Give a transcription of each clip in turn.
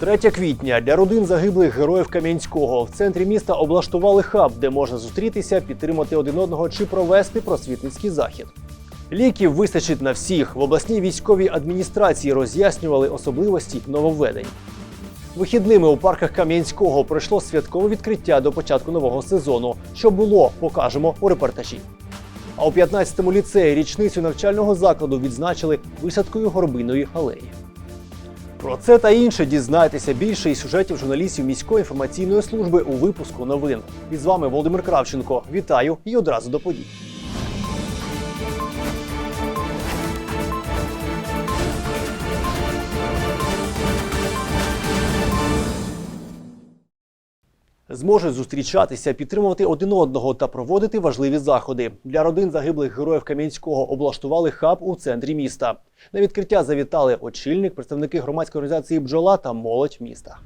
3 квітня для родин загиблих героїв Кам'янського в центрі міста облаштували хаб, де можна зустрітися, підтримати один одного чи провести просвітницький захід. Ліків вистачить на всіх. В обласній військовій адміністрації роз'яснювали особливості нововведень. Вихідними у парках Кам'янського пройшло святкове відкриття до початку нового сезону. Що було, покажемо у репортажі. А у 15-му ліцеї річницю навчального закладу відзначили висадкою горбиної алеї. Про це та інше дізнайтеся більше із сюжетів журналістів міської інформаційної служби у випуску новин. І з вами Володимир Кравченко. Вітаю і одразу до подій. Зможуть зустрічатися, підтримувати один одного та проводити важливі заходи. Для родин загиблих героїв Кам'янського облаштували хаб у центрі міста. На відкриття завітали очільник, представники громадської організації Бджола та молодь міста.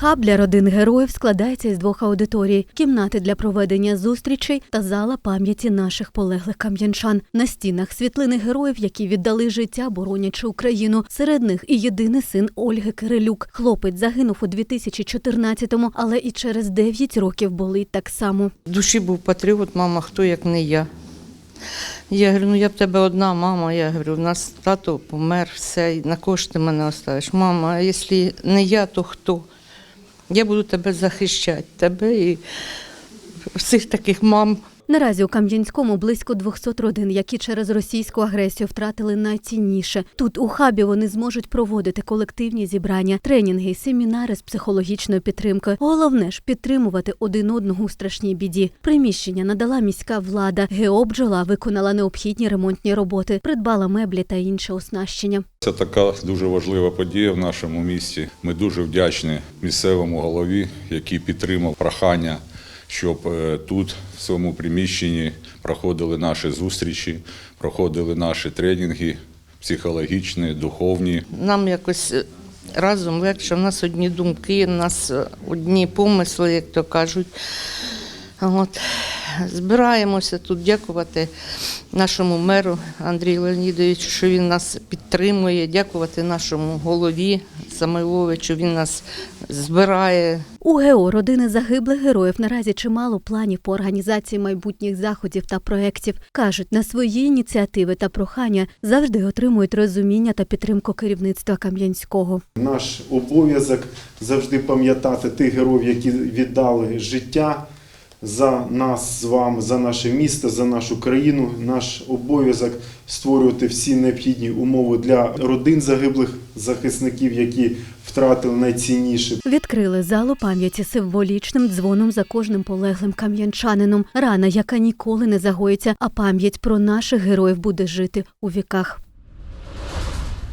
Хаб для родин героїв складається із двох аудиторій: кімнати для проведення зустрічей та зала пам'яті наших полеглих кам'янчан. На стінах світлини героїв, які віддали життя, боронячи Україну. Серед них і єдиний син Ольги Кирилюк. Хлопець загинув у 2014-му, але і через 9 років болить так само. В душі був патріот, мама, хто як не я. Я говорю, ну я в тебе одна мама. Я говорю, у нас тато помер, все, на кошти мене оставиш. Мама, а якщо не я, то хто? Я буду тебе захищати, тебе і всіх таких мам. Наразі у Кам'янському близько 200 родин, які через російську агресію втратили найцінніше. Тут у хабі вони зможуть проводити колективні зібрання, тренінги, семінари з психологічною підтримкою. Головне ж підтримувати один одного у страшній біді. Приміщення надала міська влада. ГЕО «Бджола» виконала необхідні ремонтні роботи, придбала меблі та інше оснащення. Це така дуже важлива подія в нашому місті. Ми дуже вдячні місцевому голові, який підтримав прохання, щоб е, тут, в своєму приміщенні, проходили наші зустрічі, проходили наші тренінги психологічні, духовні. Нам якось е, разом легше, в нас одні думки, в нас е, одні помисли, як то кажуть. От. Збираємося тут дякувати нашому меру Андрію Леонідовичу, що він нас підтримує, дякувати нашому голові Самойловичу, він нас збирає. У ГЕО родини загиблих героїв наразі чимало планів по організації майбутніх заходів та проєктів. Кажуть, на свої ініціативи та прохання завжди отримують розуміння та підтримку керівництва Кам'янського. Наш обов'язок завжди пам'ятати тих героїв, які віддали життя за нас з вами, за наше місто, за нашу країну. Наш обов'язок створювати всі необхідні умови для родин загиблих захисників, які втратили найцінніше. Відкрили залу пам'яті символічним дзвоном за кожним полеглим кам'янчанином. Рана, яка ніколи не загоїться, а пам'ять про наших героїв буде жити у віках.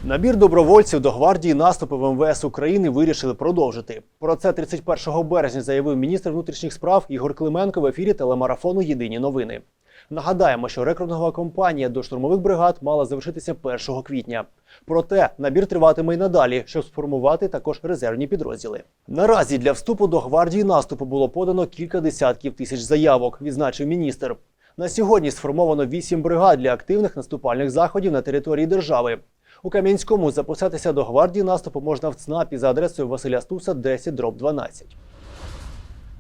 Набір добровольців до гвардії наступу в МВС України вирішили продовжити. Про це 31 березня заявив міністр внутрішніх справ Ігор Клименко в ефірі телемарафону Єдині новини. Нагадаємо, що рекорднова кампанія до штурмових бригад мала завершитися 1 квітня. Проте набір триватиме й надалі, щоб сформувати також резервні підрозділи. Наразі для вступу до гвардії наступу було подано кілька десятків тисяч заявок, відзначив міністр. На сьогодні сформовано 8 бригад для активних наступальних заходів на території держави. У Кам'янському записатися до гвардії наступу можна в ЦНАПі за адресою Василя Стуса 10 дроб 12.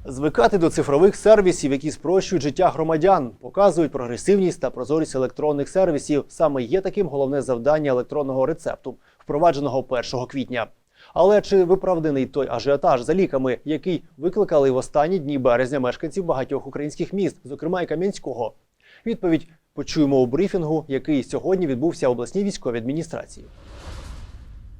Звикати до цифрових сервісів, які спрощують життя громадян, показують прогресивність та прозорість електронних сервісів. Саме є таким головне завдання електронного рецепту, впровадженого 1 квітня. Але чи виправданий той ажіотаж за ліками, який викликали в останні дні березня мешканців багатьох українських міст, зокрема і Кам'янського? Відповідь почуємо у брифінгу, який сьогодні відбувся в обласній військовій адміністрації.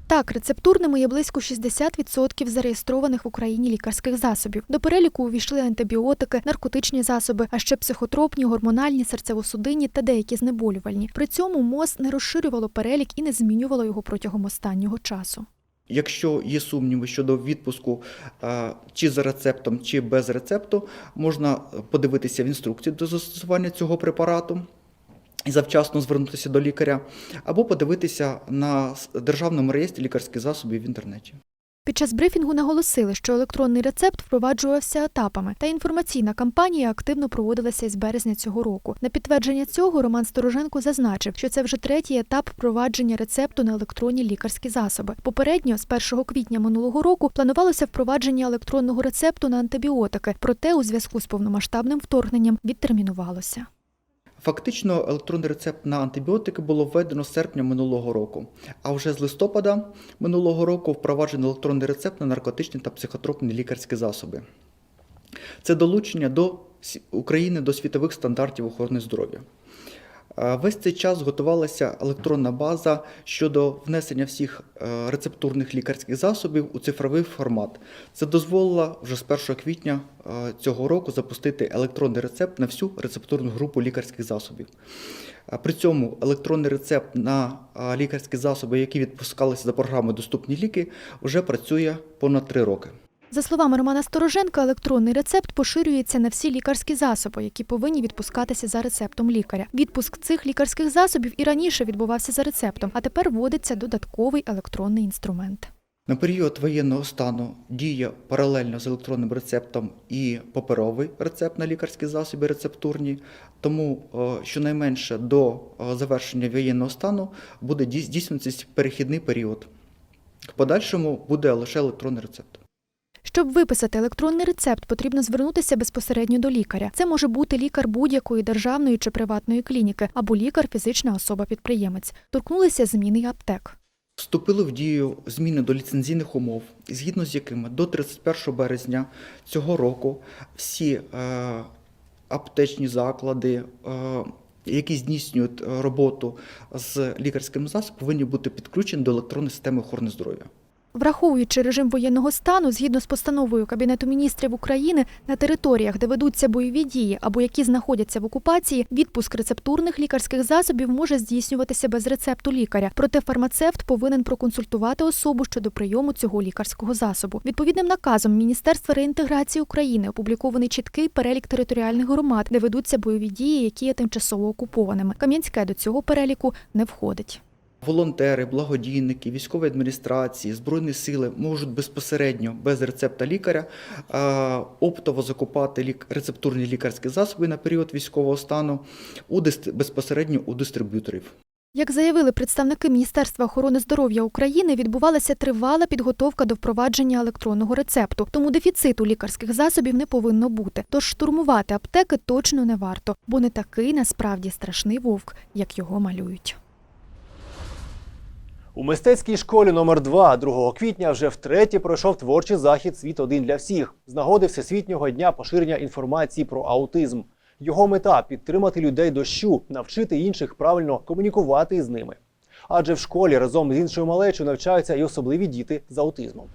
Так, рецептурними є близько 60% зареєстрованих в Україні лікарських засобів. До переліку увійшли антибіотики, наркотичні засоби, а ще психотропні, гормональні, серцево-судинні та деякі знеболювальні. При цьому МОЗ не розширювало перелік і не змінювало його протягом останнього часу. Якщо є сумніви щодо відпуску чи за рецептом, чи без рецепту, можна подивитися в інструкції до застосування цього препарату і завчасно звернутися до лікаря, або подивитися на державному реєстрі лікарських засобів в інтернеті. Під час брифінгу наголосили, що електронний рецепт впроваджувався етапами, та інформаційна кампанія активно проводилася із березня цього року. На підтвердження цього Роман Стороженко зазначив, що це вже третій етап впровадження рецепту на електронні лікарські засоби. Попередньо, з 1 квітня минулого року, планувалося впровадження електронного рецепту на антибіотики, проте у зв'язку з повномасштабним вторгненням відтермінувалося. Фактично, електронний рецепт на антибіотики було введено з серпня минулого року. А вже з листопада минулого року впроваджено електронний рецепт на наркотичні та психотропні лікарські засоби. Це долучення до України до світових стандартів охорони здоров'я. Весь цей час готувалася електронна база щодо внесення всіх е, рецептурних лікарських засобів у цифровий формат. Це дозволило вже з 1 квітня е, цього року запустити електронний рецепт на всю рецептурну групу лікарських засобів. При цьому електронний рецепт на е, лікарські засоби, які відпускалися за програмою Доступні ліки, вже працює понад 3 роки. За словами Романа Стороженка, електронний рецепт поширюється на всі лікарські засоби, які повинні відпускатися за рецептом лікаря. Відпуск цих лікарських засобів і раніше відбувався за рецептом, а тепер вводиться додатковий електронний інструмент. На період воєнного стану діє паралельно з електронним рецептом і паперовий рецепт на лікарські засоби рецептурні. Тому е, щонайменше до е, завершення воєнного стану буде дій- здійснюватися перехідний період. В подальшому буде лише електронний рецепт. Щоб виписати електронний рецепт, потрібно звернутися безпосередньо до лікаря. Це може бути лікар будь-якої державної чи приватної клініки або лікар фізична особа-підприємець. Торкнулися зміни й аптек. Вступили в дію зміни до ліцензійних умов, згідно з якими до 31 березня цього року всі е, аптечні заклади, е, які здійснюють е, роботу з лікарським засобом, повинні бути підключені до електронної системи охорони здоров'я. Враховуючи режим воєнного стану, згідно з постановою Кабінету міністрів України, на територіях, де ведуться бойові дії або які знаходяться в окупації, відпуск рецептурних лікарських засобів може здійснюватися без рецепту лікаря. Проте фармацевт повинен проконсультувати особу щодо прийому цього лікарського засобу. Відповідним наказом Міністерства реінтеграції України опублікований чіткий перелік територіальних громад, де ведуться бойові дії, які є тимчасово окупованими. Кам'янське до цього переліку не входить. Волонтери, благодійники, військові адміністрації, збройні сили можуть безпосередньо без рецепта лікаря оптово закупати лік- рецептурні лікарські засоби на період військового стану у безпосередньо у дистриб'юторів. Як заявили представники Міністерства охорони здоров'я України, відбувалася тривала підготовка до впровадження електронного рецепту, тому дефіциту лікарських засобів не повинно бути. Тож штурмувати аптеки точно не варто, бо не такий насправді страшний вовк, як його малюють. У мистецькій школі номер 2 2 квітня вже втретє пройшов творчий захід Світ один для всіх з нагоди Всесвітнього дня поширення інформації про аутизм. Його мета підтримати людей дощу, навчити інших правильно комунікувати з ними. Адже в школі разом з іншою малечою навчаються і особливі діти з аутизмом.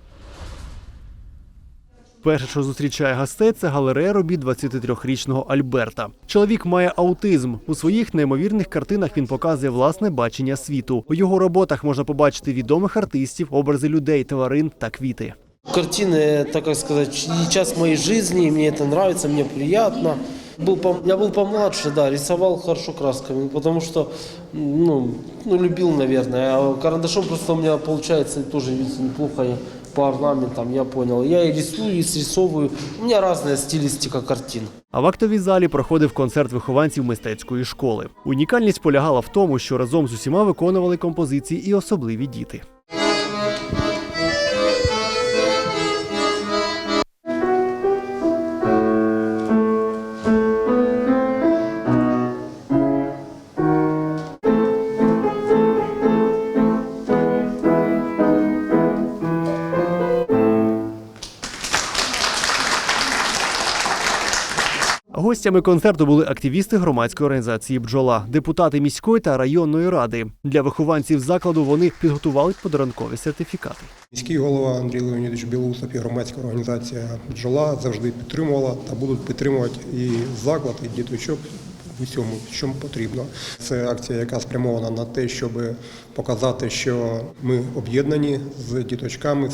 Перше, що зустрічає гостей, це галерея робіт 23-річного Альберта. Чоловік має аутизм. У своїх неймовірних картинах він показує власне бачення світу. У його роботах можна побачити відомих артистів, образи людей, тварин та квіти. Картины – это, как сказать, часть моей жизни, и мне это нравится, мне приятно. Был, пом- я был помладше, да, рисовал хорошо красками, потому что, ну, ну, любил, наверное. А карандашом просто у меня получается тоже видите, неплохо я по орнаментам, я понял. Я и рисую, и срисовываю. У меня разная стилистика картин. А в актовій залі проходив концерт вихованців мистецької школи. Унікальність полягала в тому, що разом з усіма виконували композиції і особливі діти. Гостями концерту були активісти громадської організації Бджола, депутати міської та районної ради. Для вихованців закладу вони підготували подарункові сертифікати. Міський голова Андрій Леонідович Білоусов і громадська організація «Бджола» завжди підтримувала та будуть підтримувати і заклад, і діточок усьому, що потрібно. Це акція, яка спрямована на те, щоб показати, що ми об'єднані з діточками,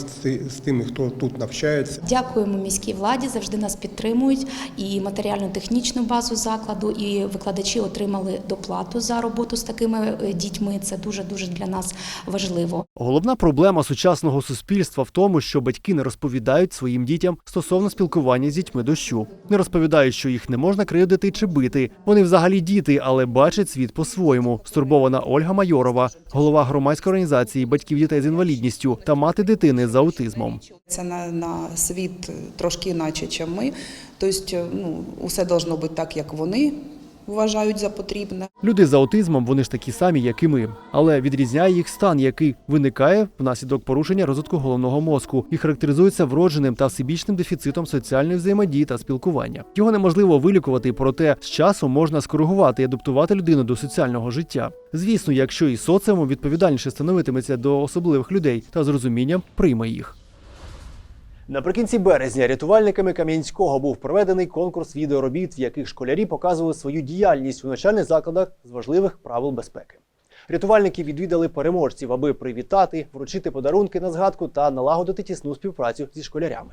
з тими, хто тут навчається. Дякуємо міській владі, завжди нас підтримують. І матеріально-технічну базу закладу, і викладачі отримали доплату за роботу з такими е, дітьми. Це дуже дуже для нас важливо. Головна проблема сучасного суспільства в тому, що батьки не розповідають своїм дітям стосовно спілкування з дітьми дощу. Не розповідають, що їх не можна кривдити чи бити. Вони взагалі діти, але бачить світ по-своєму. Стурбована Ольга Майорова, голова громадської організації батьків дітей з інвалідністю та мати дитини з аутизмом. Це на, на світ трошки іначе, ніж ми. Тобто, ну, усе должно бути так, як вони вважають за потрібне. Люди з аутизмом вони ж такі самі, як і ми, але відрізняє їх стан, який виникає внаслідок порушення розвитку головного мозку і характеризується вродженим та всебічним дефіцитом соціальної взаємодії та спілкування. Його неможливо вилікувати, проте з часом можна скоригувати і адаптувати людину до соціального життя. Звісно, якщо і соціумом відповідальніше становитиметься до особливих людей та з розумінням прийме їх. Наприкінці березня рятувальниками Кам'янського був проведений конкурс відеоробіт, в яких школярі показували свою діяльність у навчальних закладах з важливих правил безпеки. Рятувальники відвідали переможців, аби привітати, вручити подарунки на згадку та налагодити тісну співпрацю зі школярями.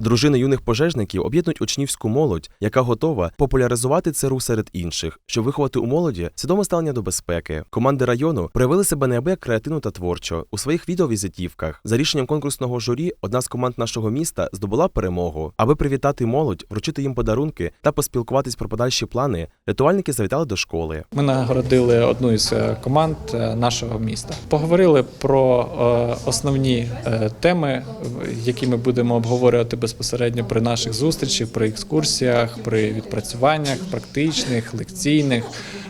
Дружини юних пожежників об'єднують учнівську молодь, яка готова популяризувати ЦРУ серед інших, щоб виховати у молоді свідоме ставлення до безпеки. Команди району проявили себе неабияк креативно та творчо у своїх відеовізитівках. За рішенням конкурсного журі, одна з команд нашого міста здобула перемогу. Аби привітати молодь, вручити їм подарунки та поспілкуватись про подальші плани. Рятувальники завітали до школи. Ми нагородили одну із е, команд е, нашого міста. Поговорили про е, основні теми, які ми будемо обговорювати безпосередньо при наших зустрічах, при екскурсіях, при відпрацюваннях практичних, лекційних.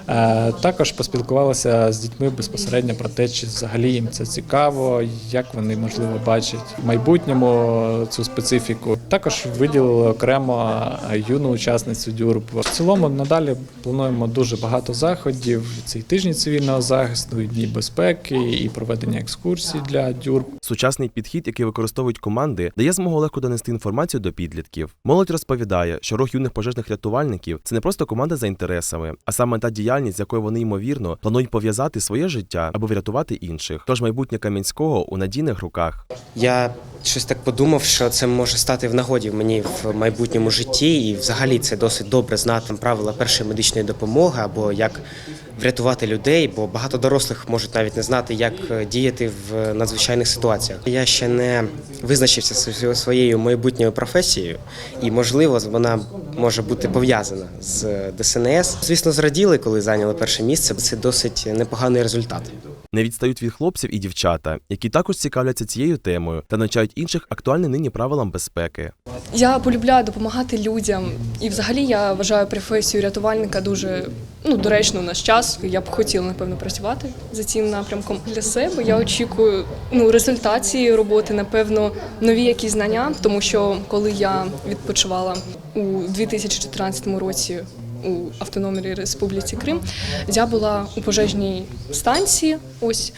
Е, Також поспілкувалися з дітьми безпосередньо про те, чи взагалі їм це цікаво, як вони можливо бачать в майбутньому цю специфіку. Також виділили окремо е, юну учасницю дюрб. В цілому надалі плануємо дуже багато заходів. Це і тижні цивільного захисту, і дні безпеки, і проведення екскурсій для дюрб. Сучасний підхід, який використовують команди, дає змогу легко донести інформацію до підлітків. Молодь розповідає, що рух юних пожежних рятувальників це не просто команда за інтересами, а саме та діяльність, з якою вони ймовірно планують пов'язати своє життя аби врятувати інших. Тож майбутнє Кам'янського у надійних руках. Я щось так подумав, що це може стати в нагоді мені в майбутньому житті, і взагалі це досить добре знати правила першої медичної допомоги або як врятувати людей, бо багато дорослих можуть навіть не знати, як е, діяти в надзвичайних ситуаціях. Я ще не визначився своєю майбутньою професією, і можливо вона може бути пов'язана з ДСНС. Звісно, зраділи, коли зайняли перше місце. Це досить непоганий результат. Не відстають від хлопців і дівчата, які також цікавляться цією темою та навчають інших актуальним нині правилам безпеки. Я полюбляю допомагати людям, і взагалі я вважаю професію рятувальника дуже ну доречно у наш час. Я б хотіла напевно працювати за цим напрямком для себе. Я очікую ну результат роботи, напевно, нові якісь знання, тому що коли я відпочивала у 2014 році. У Автономній Республіці Крим я була у пожежній станції. Ось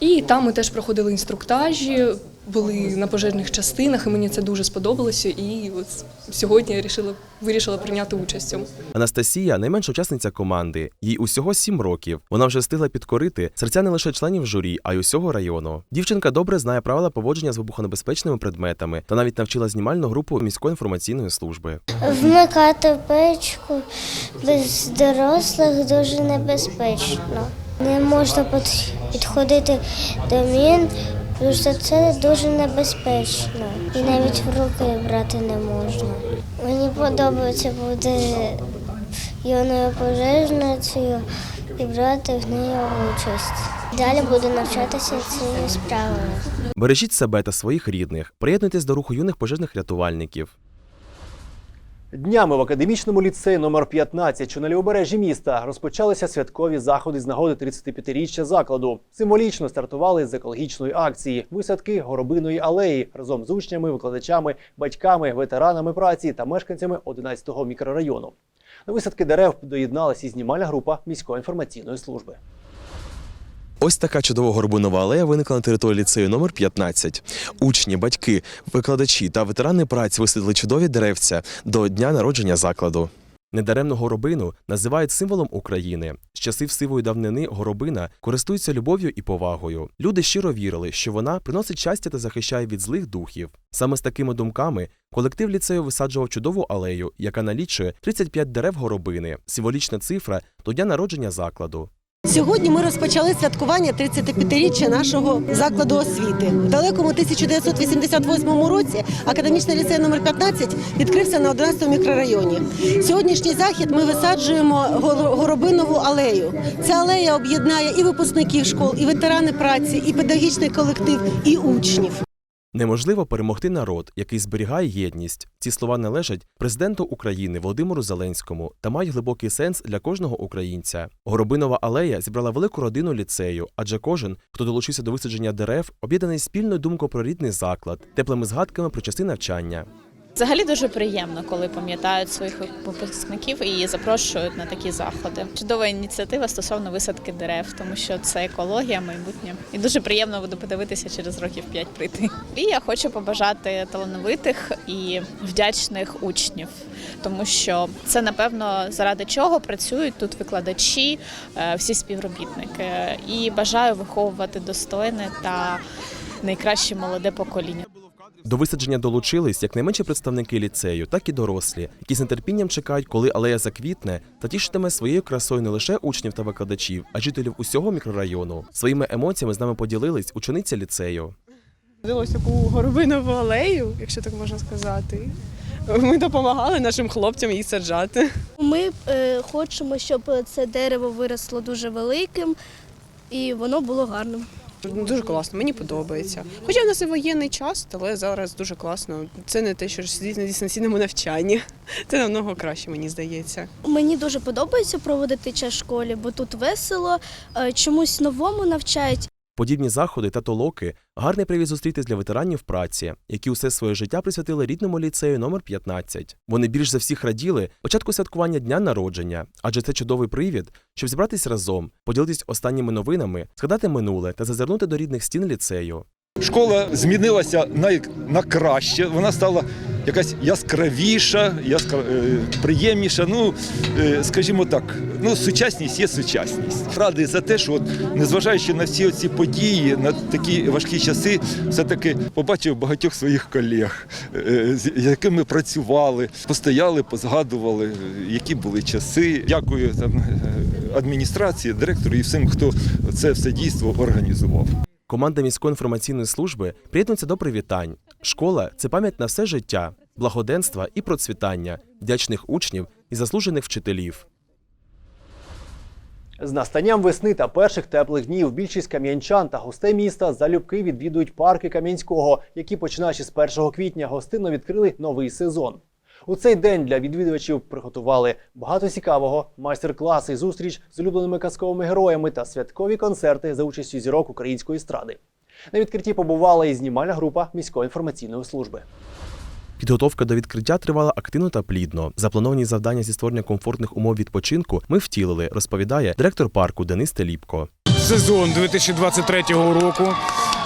і там ми теж проходили інструктажі, були на пожежних частинах, і мені це дуже сподобалося. І от сьогодні я вирішила, вирішила прийняти участь. цьому. Анастасія найменша учасниця команди. Їй усього сім років. Вона вже встигла підкорити серця не лише членів журі, а й усього району. Дівчинка добре знає правила поводження з вибухонебезпечними предметами та навіть навчила знімальну групу міської інформаційної служби. Вмикати печку без дорослих дуже небезпечно. Не можна підходити до мін, тому що це дуже небезпечно. І навіть в руки брати не можна. Мені подобається бути юною пожежницею і брати в неї участь. Далі буду навчатися цією справою. Бережіть себе та своїх рідних. Приєднуйтесь до руху юних пожежних рятувальників. Днями в академічному ліцеї номер 15, що на лівобережжі міста, розпочалися святкові заходи з нагоди 35-річчя закладу. Символічно стартували з екологічної акції висадки горобиної алеї разом з учнями, викладачами, батьками, ветеранами праці та мешканцями 11-го мікрорайону. До висадки дерев доєдналася і знімальна група міської інформаційної служби. Ось така чудова горбунова алея виникла на території ліцею номер 15. Учні, батьки, викладачі та ветерани праці висадили чудові деревця до дня народження закладу. Недаремно горобину називають символом України. З часів сивої давнини горобина користується любов'ю і повагою. Люди щиро вірили, що вона приносить щастя та захищає від злих духів. Саме з такими думками колектив ліцею висаджував чудову алею, яка налічує 35 дерев горобини, символічна цифра до дня народження закладу. Сьогодні ми розпочали святкування 35-річчя нашого закладу освіти. В далекому 1988 році академічний ліцей номер 15 відкрився на 11 мікрорайоні. Сьогоднішній захід ми висаджуємо Гор- горобинову алею. Ця алея об'єднає і випускників школ, і ветерани праці, і педагогічний колектив, і учнів. Неможливо перемогти народ, який зберігає єдність. Ці слова належать президенту України Володимиру Зеленському та мають глибокий сенс для кожного українця. Горобинова алея зібрала велику родину ліцею, адже кожен, хто долучився до висадження дерев, об'єднаний спільною думкою про рідний заклад, теплими згадками про часи навчання. Взагалі дуже приємно, коли пам'ятають своїх випускників і запрошують на такі заходи. Чудова ініціатива стосовно висадки дерев, тому що це екологія, майбутнє. І дуже приємно буде подивитися через років п'ять прийти. І я хочу побажати талановитих і вдячних учнів, тому що це напевно заради чого працюють тут викладачі, е, всі співробітники. І бажаю виховувати достойне та найкраще молоде покоління. До висадження долучились як найменші представники ліцею, так і дорослі, які з нетерпінням чекають, коли алея заквітне та тішитиме своєю красою не лише учнів та викладачів, а жителів усього мікрорайону. Своїми емоціями з нами поділились учениця ліцею. Ось таку горобинову алею, якщо так можна сказати. Ми допомагали нашим хлопцям її саджати. Ми е, хочемо, щоб це дерево виросло дуже великим і воно було гарним. Дуже класно, мені подобається. Хоча в нас і воєнний час, але зараз дуже класно. Це не те, що ж сидіти на дистанційному навчанні. Це намного краще, мені здається. Мені дуже подобається проводити час в школі, бо тут весело, е, чомусь новому навчають. Подібні заходи та толоки гарний привід зустрітись для ветеранів праці, які усе своє життя присвятили рідному ліцею номер 15. Вони більш за всіх раділи початку святкування дня народження, адже це чудовий привід, щоб зібратись разом, поділитись останніми новинами, згадати минуле та зазирнути до рідних стін ліцею. Школа змінилася на, на краще, вона стала якась яскравіша, яскра... е, приємніша. Ну, е, скажімо так, ну, сучасність є сучасність. Радий за те, що от, незважаючи на всі ці події, на такі важкі часи, все-таки побачив багатьох своїх колег, е, з якими працювали, постояли, позгадували, які були часи. Дякую там, адміністрації, директору і всім, хто це все дійство організував. Команда міської інформаційної служби приєднується до привітань. Школа це пам'ять на все життя, благоденства і процвітання, вдячних учнів і заслужених вчителів. З настанням весни та перших теплих днів більшість кам'янчан та гостей міста залюбки відвідують парки Кам'янського, які, починаючи з 1 квітня, гостинно відкрили новий сезон. У цей день для відвідувачів приготували багато цікавого, майстер-класи, зустріч з улюбленими казковими героями та святкові концерти за участю зірок української естради. На відкритті побувала і знімальна група міської інформаційної служби. Підготовка до відкриття тривала активно та плідно. Заплановані завдання зі створення комфортних умов відпочинку ми втілили, розповідає директор парку Денис Теліпко. сезон 2023 року.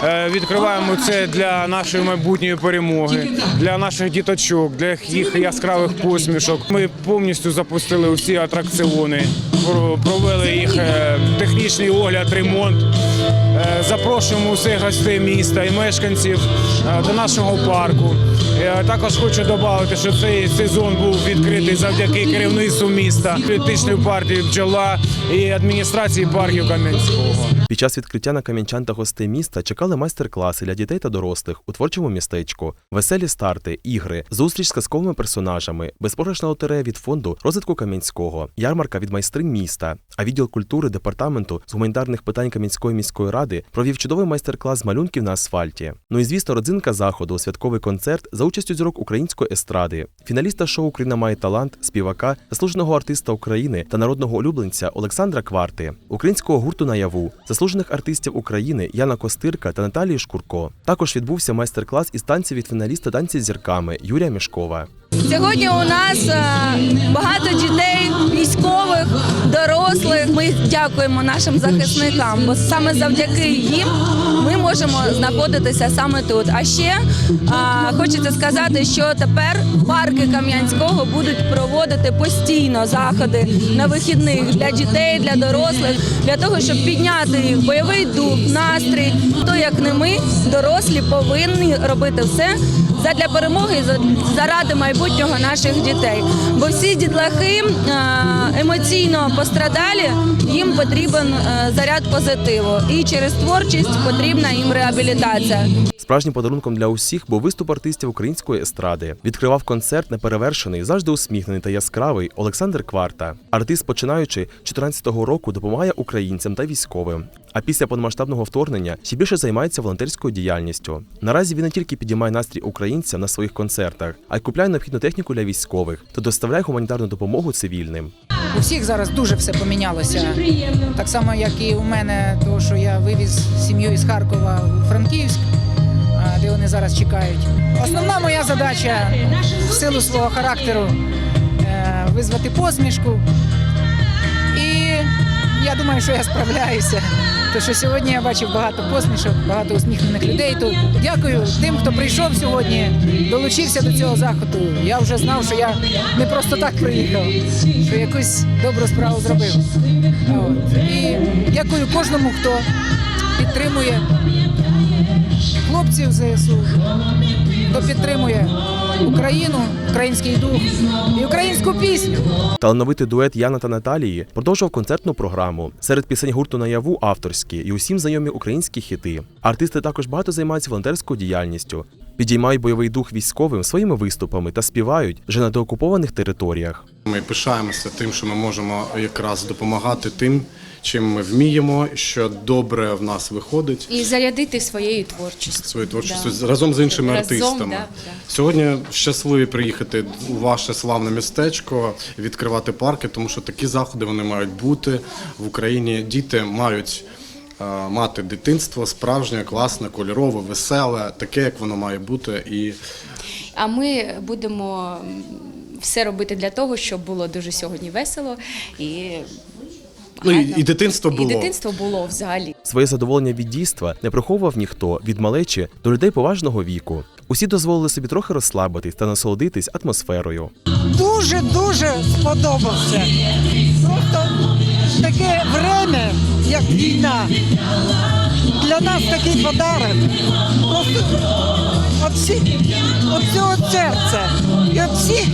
Е, Відкриваємо це для нашої майбутньої перемоги, для наших діточок, для їх яскравих посмішок. Ми повністю запустили усі атракціони, про- провели їх е, технічний огляд, ремонт. Е, Запрошуємо усіх гостей міста і мешканців до нашого парку. Я також хочу додати, що цей сезон був відкритий завдяки керівництву міста, політичної партії бджола і адміністрації парків Кам'янського. Під час відкриття на кам'янчан та гостей міста чекали майстер-класи для дітей та дорослих у творчому містечку, веселі старти, ігри, зустріч з казковими персонажами, безпограшна лотерея від фонду розвитку Кам'янського, ярмарка від майстринь міста. А відділ культури департаменту з гуманітарних питань Кам'янської міської ради провів чудовий майстер-клас з малюнків на асфальті. Ну і звісно, родзинка заходу святковий концерт за участю зірок української естради, фіналіста шоу Україна має талант, співака, заслуженого артиста України та народного улюбленця Олександра Кварти, українського гурту наяву, заслужених артистів України Яна Костирка та Наталії Шкурко. Також відбувся майстер-клас із танців від фіналіста танці з зірками Юрія Мішкова. Сьогодні у нас е, багато дітей, військових, дорослих. Ми дякуємо нашим захисникам, бо саме завдяки їм ми можемо знаходитися саме тут. А ще е, хочеться сказати, що тепер парки Кам'янського будуть проводити постійно заходи на вихідних для дітей, для дорослих, для того, щоб підняти їх бойовий дух, настрій. То як не ми, дорослі, повинні робити все задля перемоги заради майбутнього наших дітей. Бо всі дітлахи е, емоційно пострадалі, їм потрібен е, заряд позитиву. І через творчість потрібна їм реабілітація. Справжнім подарунком для усіх був виступ артистів української естради. Відкривав концерт неперевершений, завжди усміхнений та яскравий Олександр Кварта. Артист, починаючи 14-го року, допомагає українцям та військовим. А після повномасштабного вторгнення ще більше займається волонтерською діяльністю. Наразі він не тільки підіймає настрій українцям на своїх концертах, а й купляє необхідну техніку для військових та доставляє гуманітарну допомогу цивільним. У всіх зараз дуже все помінялося. Так само, як і у мене, тому що я вивіз сім'ю із Харкова у Франківськ, де вони зараз чекають. Основна моя задача в силу свого характеру е, визвати посмішку. І я думаю, що я справляюся. Тому що сьогодні я бачив багато посмішок, багато усміхнених людей тут. Дякую тим, хто прийшов сьогодні, долучився до цього заходу. Я вже знав, що я не просто так приїхав, що якусь добру справу зробив. І дякую кожному, хто підтримує хлопців ЗСУ, хто підтримує Україну, український дух і українську пісню. Талановитий дует Яна та Наталії продовжував концертну програму. Серед пісень гурту наяву авторські і усім знайомі українські хіти. Артисти також багато займаються волонтерською діяльністю, підіймають бойовий дух військовим своїми виступами та співають вже на деокупованих територіях. Ми пишаємося тим, що ми можемо якраз допомагати тим, чим ми вміємо, що добре в нас виходить. І зарядити своєю творчістю. Свою творчістю Да. разом з іншими Разом, артистами. да, да. Сьогодні щасливі приїхати у ваше славне містечко, відкривати парки, тому що такі заходи вони мають бути в Україні. Діти мають е, мати дитинство справжнє, класне, кольорове, веселе, таке, як воно має бути. І А ми будемо все робити для того, щоб було дуже сьогодні весело і, Ну, і- і дитинство було. І дитинство було взагалі. Своє задоволення від дійства не приховував ніхто від малечі до людей поважного віку. Усі дозволили собі трохи розслабитись та насолодитись атмосферою. дуже дуже сподобався. Просто таке время, як війна. Для нас такий подарок. Просто от, цього серця і от всіх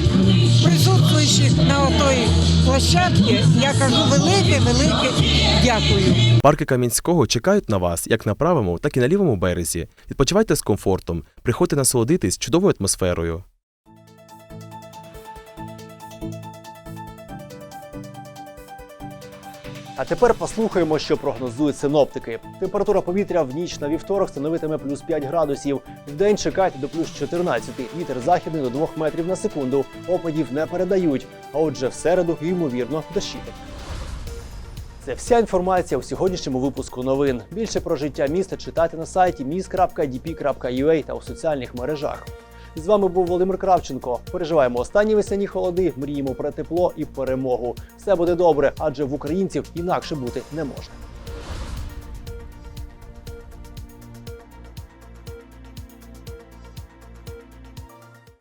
на отої площадці, я кажу велике, велике дякую. Парки Кам'янського чекають на вас як на правому, так і на лівому березі. Відпочивайте з комфортом, приходьте насолодитись чудовою атмосферою. А тепер послухаємо, що прогнозують синоптики. Температура повітря в ніч на вівторок становитиме плюс 5 градусів. В день чекайте до плюс 14. Вітер західний до 2 метрів на секунду. Опадів не передають. А отже, в середу ймовірно дощити. Це вся інформація у сьогоднішньому випуску новин. Більше про життя міста читайте на сайті mis.dp.ua та у соціальних мережах. З вами був Володимир Кравченко. Переживаємо останні весняні холоди, мріємо про тепло і перемогу. Все буде добре, адже в українців інакше бути не може.